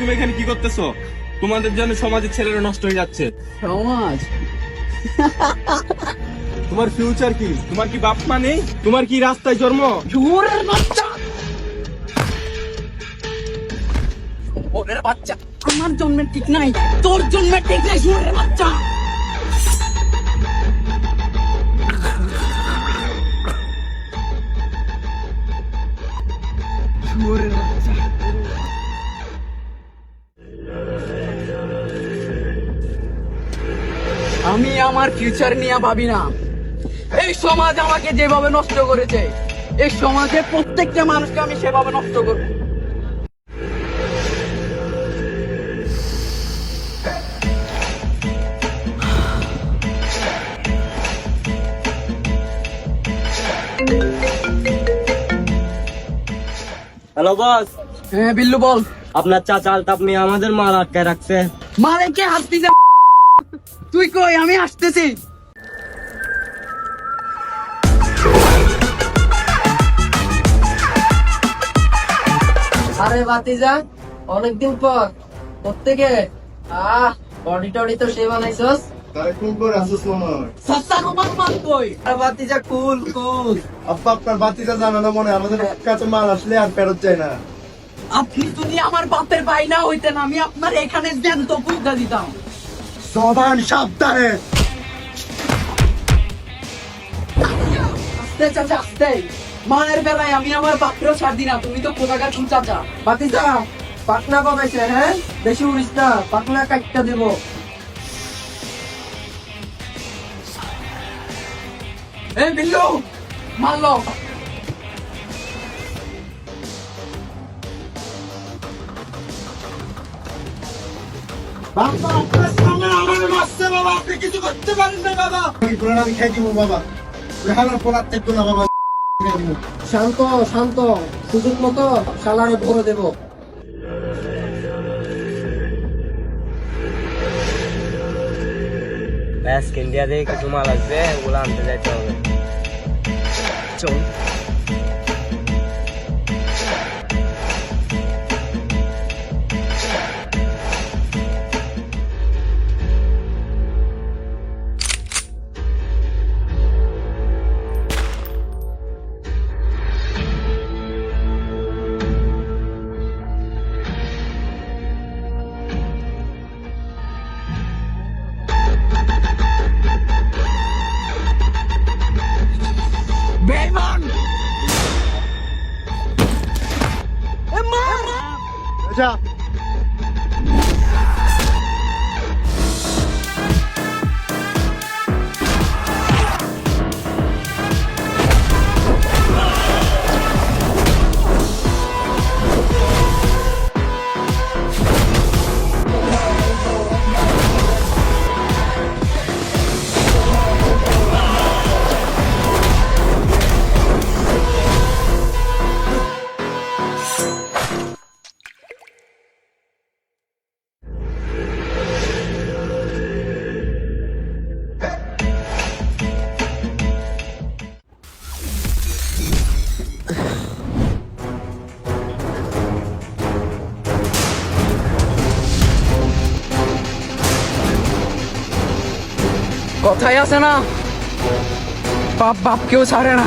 করতেছো? তোমাদের জন্য সমাজের ছেলেরা নষ্ট হয়ে যাচ্ছে। সমাজ? তোমার ফিউচার কি? তোমার কি বাপ মা নেই? তোমার কি রাস্তায় জন্ম? শুয়োরের বাচ্চা! ওরের বাচ্চা। আমার জন্মের ঠিক নাই তোর জন্মের ঠিক নাই শুয়োরের বাচ্চা! শুয়োরের বাচ্চা। আমার ফিউচার নিয়ে ভাবি না। এই সমাজ আমাকে যেভাবে নষ্ট করেছে এই সমাজের প্রত্যেকটা মানুষকে আমি সেভাবে নষ্ট করব। হ্যালো বস হ্যাঁ বিল্লু বল। আপনার চাচা আলতাপ মিয়া আমাদের মাল আটকায় রাখছে। মালে কে হাসতিছে তুই কই? আমি আসতেছি আরে বাতিজা অনেকদিন পর। প্রত্যেকে আহ বডি টডি তো সে বানাইছস। আপনি যদি আমার বাপের ভাই না হইতেন আমি আপনার এখানে জ্যান্ত পুজা দিতাম। সবান সাবধানে। আস্তে চাচা, আস্তে। মায়ের বেলায় আমি আমার ছাড় না, তুমি তো চাচা। হ্যাঁ? বেশি উড়িস না এ, বিল্লু! বাবা আপনি কিছু করতে পারেন না বাবা। পুরান আমি খেয়ে দিব বাবা। রেহানার পোলার থেকে না বাবা। শান্ত শান্ত। সুযোগ মতো সালারে ভরে দেব। ব্যাস ইন্ডিয়া থেকে কিছু মাল আসবে ওগুলো আনতে যাইতে হবে। চল। বেমান যা। কথাই আছে না বাপ বাপ কেউ ছাড়ে না